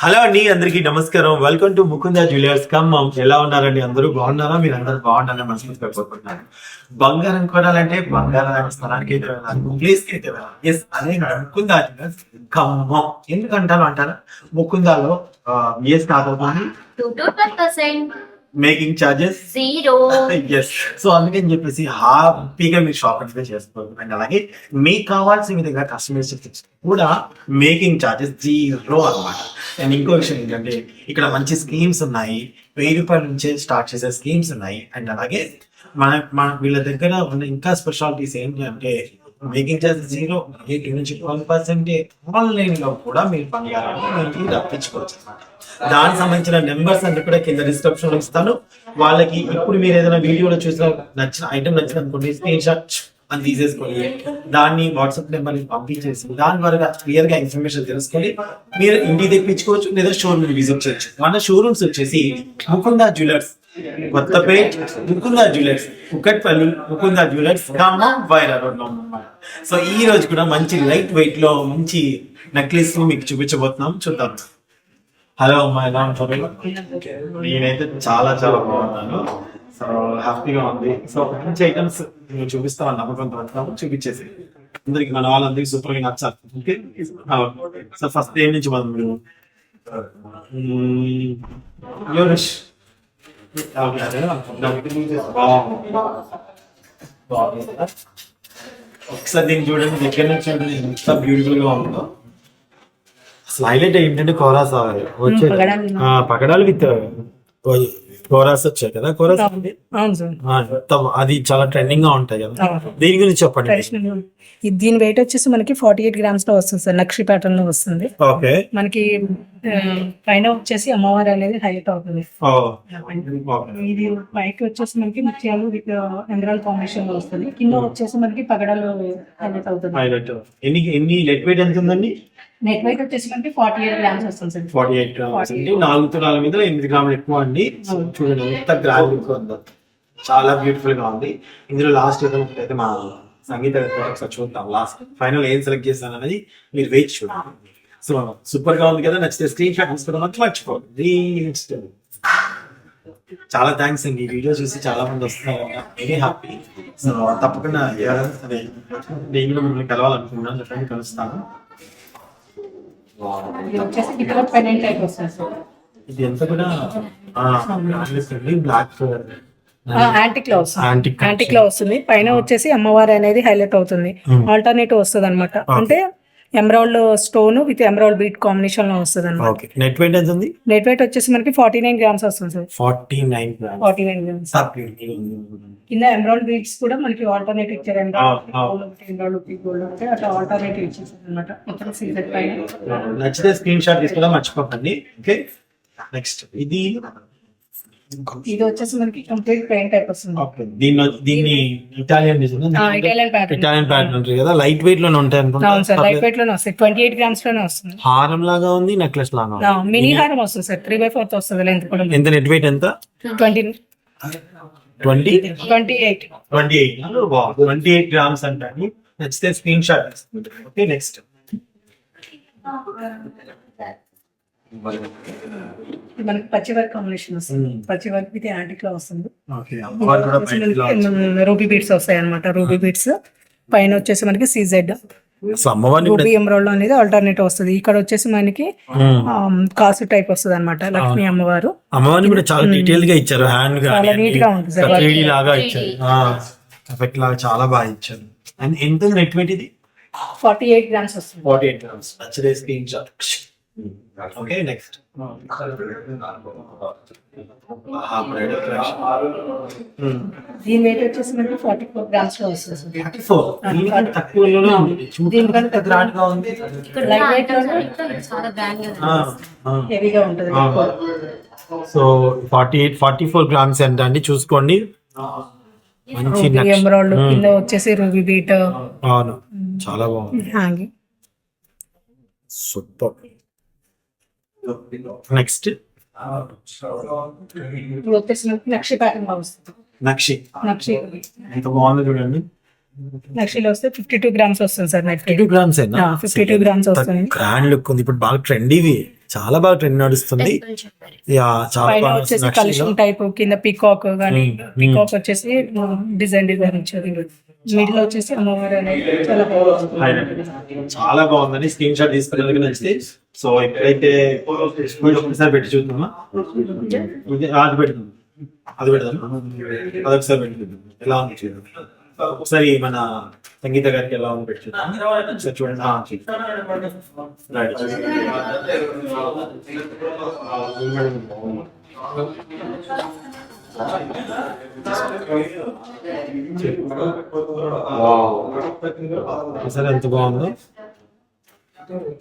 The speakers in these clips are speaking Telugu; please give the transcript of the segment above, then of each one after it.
హలో అండి అందరికీ నమస్కారం. Welcome to Mukunda jewellers Khammam ఎలా ఉన్నారండి? అందరూ బాగున్నారా? మీరు అందరూ బాగున్నారని మనస్ఫూర్తిగా కోరుకుంటున్నాను. బంగారం కొనాలంటే బంగారం స్థలానికి అయితే వెళ్ళాలి. ప్లేస్కి అయితే వెళ్ళాలి. ఎస్ అదే ముకుంద జ్యువెలర్స్ ఖమ్మం ఎందుకంటారు అంటారా ముకుందాలో A start making charges zero yes so అందుకని చెప్పేసి హ్యాపీగా మీరు షాపింగ్ చేసుకోవాలి. అండ్ అలాగే మీకు కావాల్సిన విధంగా కస్టమర్స్ కూడా మేకింగ్ చార్జెస్ జీరో అన్నమాట. అండ్ ఇంకో విషయం ఏంటంటే ఇక్కడ మంచి స్కీమ్స్ ఉన్నాయి. వెయ్యి రూపాయల నుంచే స్టార్ట్ చేసే స్కీమ్స్ ఉన్నాయి. అండ్ అలాగే మన మన వీళ్ళ దగ్గర ఉన్న ఇంకా స్పెషాలిటీస్ ఏంటి అంటే మేకింగ్ చార్జెస్ జీరో ఎయిటీ నుంచి ట్వెల్వ్ పర్సెంట్ ఆన్లైన్లో కూడా మీరు బంగారాన్ని మీ రప్పించుకోవచ్చు అన్నమాట దానికి సంబంధించిన నెంబర్స్ అన్ని కూడా కింద డిస్క్రిప్షన్లో ఇస్తాను. వాళ్ళకి ఇప్పుడు మీరు ఏదైనా వీడియోలో చూసిన నచ్చిన ఐటమ్ నచ్చిన అనుకోండి స్క్రీన్ షాట్ అని తీసేసుకోండి. దాన్ని వాట్సాప్ నెంబర్ పంపించేసి దాని ద్వారా క్లియర్గా ఇన్ఫర్మేషన్ తెలుసుకొని మీరు ఇంటికి తెప్పించుకోవచ్చు లేదా షోరూమ్ విజిట్ చేయొచ్చు. మన షోరూమ్స్ వచ్చేసి Mukunda jewellers Kothapet Mukunda jewellers Kukatpally Mukunda jewellers Khammam Wyra రోడ్లో సో ఈ రోజు కూడా మంచి లైట్ వెయిట్లో మంచి నెక్లెస్ మీకు చూపించబోతున్నాం. చూద్దాం. హలో అమ్మా ఎలా ఉంటారు నేనైతే చాలా చాలా బాగున్నాను. సో హ్యాపీగా ఉంది. సో మంచి ఐటమ్స్ నేను చూపిస్తామని నమ్మకంతో వస్తాము చూపించేసి అందరికి మన వాళ్ళందరికీ సూపర్గా నచ్చాలి ఓకే? సో ఫస్ట్ ఏం నుంచి మనం యోరేష్. ఒకసారి దీన్ని చూడండి దగ్గర నుంచి చూడండి ఎంత బ్యూటిఫుల్గా ఉందో. అసలు హైలైట్ ఏంటంటే కోరాస్ వచ్చే పగడాలు. విత్ కోరాస్ వచ్చాయి కదా కోరాస్? అది చాలా ట్రెండింగ్గా ఉంటాయి కదా. దీని గురించి చెప్పండి. దీని వెయిట్ వచ్చేసి మనకి ఫార్టీ ఎయిట్ గ్రామ్స్లో వస్తుంది సార్ నక్షి ప్యాటర్న్లో వస్తుంది. ఓకే. మనకి పైన వచ్చేసి అమ్మవారి అనేది హైలైట్ అవుతుంది. ఇది పైకి వచ్చేసి మనకి ముత్యాలు విత్ ఎంగ్రాల్ కాంబినేషన్లో వస్తుంది. కింద వచ్చేసి మనకి పగడాలు హైలైట్ అవుతుంది. హైలైట్ ఎన్ని ఎన్ని లెట్ వెయిట్ ఎంత ఉందండి? నెట్ వెయిట్ వచ్చేసి మనకి ఫార్టీ ఎయిట్ గ్రామ్స్ వస్తుంది సార్. ఫార్టీ ఎయిట్ గ్రామ్స్ నాలుగు తులాల మీద ఎనిమిది గ్రాములు ఎక్కువ అండి. చూడండి ఎంత గ్రాండ్ ఉందో. చాలా బ్యూటిఫుల్గా ఉంది. ఇందులో లాస్ట్ అయితే మా సంగీత ఒకసారి చూద్దాం. లాస్ట్ ఫైనల్ ఏం సెలెక్ట్ చేస్తాను అనేది మీరు వెయిట్ చూడండి. సో సూపర్గా ఉంది కదా నచ్చితే స్క్రీన్ షాట్ తీసుకోవడం మర్చిపోండి చాలా థ్యాంక్స్ అండి. ఈ వీడియో చూసి చాలా మంది వస్తున్నారు వెరీ హ్యాపీ సో తప్పకుండా ఎవరైనా సరే నేను కూడా మిమ్మల్ని కలవాలనుకుంటున్నాను చెప్పండి కలుస్తాను. వచ్చేసి వితౌట్ పెనెంట్ సార్ ఇది ఎంత కూడా బ్లాక్ యాంటిక్లో వస్తుంది Antique యాంటిక్లో వస్తుంది. పైన వచ్చేసి అమ్మవారి అనేది హైలైట్ అవుతుంది. ఆల్టర్నేటివ్ వస్తుంది అనమాట అంటే emerald stone with emerald bead కాంబినేషన్లో వస్తుంది అనమాట నెట్ వెయిట్ ఎంత ఉంది? నెట్ వెయిట్ వచ్చేసి మనకి ఫార్టీ నైన్ గ్రామ్స్ వస్తుంది sir. Forty nine forty nine grams కింద ఎమరాల్డ్ బీట్స్ కూడా మనకి ఆల్టర్నేటివ్ ఇచ్చారు. అంటే అట్లా ఆల్టర్నేటివ్ ఇచ్చేసారు అనమాట మొత్తం సీజన్ పైన. నచ్చితే స్క్రీన్ షాట్ తీసుకోవడం మర్చిపోకండి. ఓకే నెక్స్ట్ ఇది ఇది వచ్చేసి మనకి కంప్లీట్ పెయింట్ టైప్ వస్తుంది. దీన్ని దీన్ని Italian Italian pattern Italian pattern ఉంటుంది కదా? లైట్ వెయిట్లోనే ఉంటాయి అవును సార్ లైట్ అనుకుంటా వెయిట్లోనే వస్తుంది ట్వంటీ ఎయిట్ గ్రామ్స్లోనే వస్తుంది. హారం లాగా ఉంది నెక్లెస్ లాగా ఉంది. మినీ హారం వస్తుంది సార్. త్రీ బై ఫోర్త్ వస్తుంది లెంత్ కూడా. ఎంత నెట్ వెయిట్ ఎంత? Twenty twenty twenty eight twenty eight twenty eight grams అంటే. నచ్చితే స్క్రీన్ షాట్ ఓకే నెక్స్ట్ మనకి పచ్చి వర్క్ కాంబినేషన్ వస్తుంది. పచ్చి వర్క్ విత్ యాంటిక్లో వస్తుంది. రూబీ బీట్స్ వస్తాయి అనమాట రూబీ బీట్స్ పైన వచ్చేసి మనకి సీజెడ్ రూబీ ఎమరాల్డ్ అనేది ఆల్టర్నేటివ్ వస్తుంది. ఇక్కడ వచ్చేసి మనకి. కాసు టైప్ వస్తుంది అనమాట లక్ష్మీ అమ్మవారు. అమ్మవారిని కూడా చాలా డీటెయిల్గా ఇచ్చారు హ్యాండ్ చాలా neat గా ఉంటుంది లాగా ఇచ్చారు. ఎఫెక్ట్ లాగా చాలా బాగా ఇచ్చారు. అండ్ ఎంత నెట్ వెయిట్ ఇది ఫార్టీ ఎయిట్ గ్రామ్స్ వస్తుంది. ఫార్టీ ఎయిట్ గ్రామ్స్ నచ్చదే స్క్రీన్ షాట్ ఓకే నెక్స్ట్ దీని వెయిట్ వచ్చేసి మనకి ఫార్టీ ఫోర్ గ్రామ్స్లో వస్తుంది సార్. థర్టీ ఫోర్ దీనికంటే తక్కువలోనే ఉంది. దీనికంటే పెద్ద రాట్గా ఉంది. ఇక్కడ Light weight items లోనే ఇంకా చాలా గ్రాండ్గా ఆ, కనిపిస్తుంది. ఆ. హెవీగా ఉంటుంది. So forty eight forty four grams ఎంత అండి? చూసుకోండి. మంచి ఎమరాల్డ్ కింద వచ్చేసి రూబీ బీట్ అవును. చాలా బాగుంది. సూపర్. నెక్స్ట్ నక్షి. ప్యాటర్న్ నక్షి. నక్షి ఎంత బాగుంది చూడండి. నక్షిలో వస్తే ఫిఫ్టీ టూ గ్రామ్స్ వస్తుంది sir fifty two grams fifty two grams వస్తుంది. గ్రాండ్ లుక్ ఉంది. ఇప్పుడు బాగా ట్రెండ్ ఇవి చాలా బాగా ట్రెండ్ నడుస్తుంది. యా చాలా బాగా వచ్చేసి. కలెక్షన్ టైప్ కింద పికాక్ కానీ. పికాక్ వచ్చేసి డిజైన్ డిజైన్ ఇచ్చారు. మిడిల్ వచ్చేసి అమ్మవారు అనేది చాలా బాగుంది చాలా బాగుందని స్క్రీన్ షాట్ తీసుకునేందుకు నచ్చితే. సో ఇప్పుడైతే స్పీడ్ ఒకసారి పెట్టి చూద్దామా? అది పెడదాం. అది పెడదాం అదొకసారి పెట్టి చూద్దాం. ఎలా ఉంది చూద్దాం ఒకసారి మన సంగీత గారికి ఎలా ఉంది పెట్టి చూద్దాం. చూడండి. రైట్. అసలు ఎంత బాగుందో.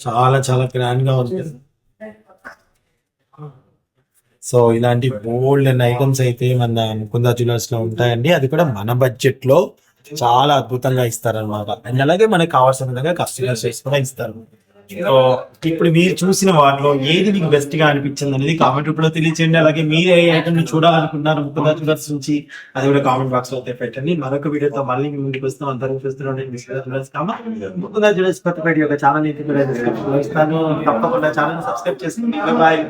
చాలా చాలా గ్రాండ్గా ఉంది. సో ఇలాంటి బోల్డ్ అండ్ ఐటమ్స్ అయితే మన ముకుందా జ్యువెలర్స్లో ఉంటాయండి. అది కూడా మన బడ్జెట్లో చాలా అద్భుతంగా ఇస్తారన్నమాట. అండ్ అలాగే మనకి కావాల్సిన విధంగా కస్టమర్స్ కూడా ఇస్తారు. ఇప్పుడు మీరు చూసిన వాటిలో ఏది మీకు బెస్ట్గా అనిపించింది అనేది కామెంట్ రూపంలో తెలియచేయండి. అలాగే మీరు ఏ ఐటమ్ చూడాలనుకున్నారు ముకుందా జ్యువెలర్స్ నుంచి అది కూడా కామెంట్ బాక్స్లో అయితే పెట్టండి మరొక వీడియోతో మళ్ళీ మీ ముందుకు వస్తాం. అందరూ చూస్తున్నాం. కొత్తపేట యొక్క ఛానల్ కూడా ఇస్తాను. తప్పకుండా ఛానల్ సబ్స్క్రైబ్ చేసుకోండి. బాయ్.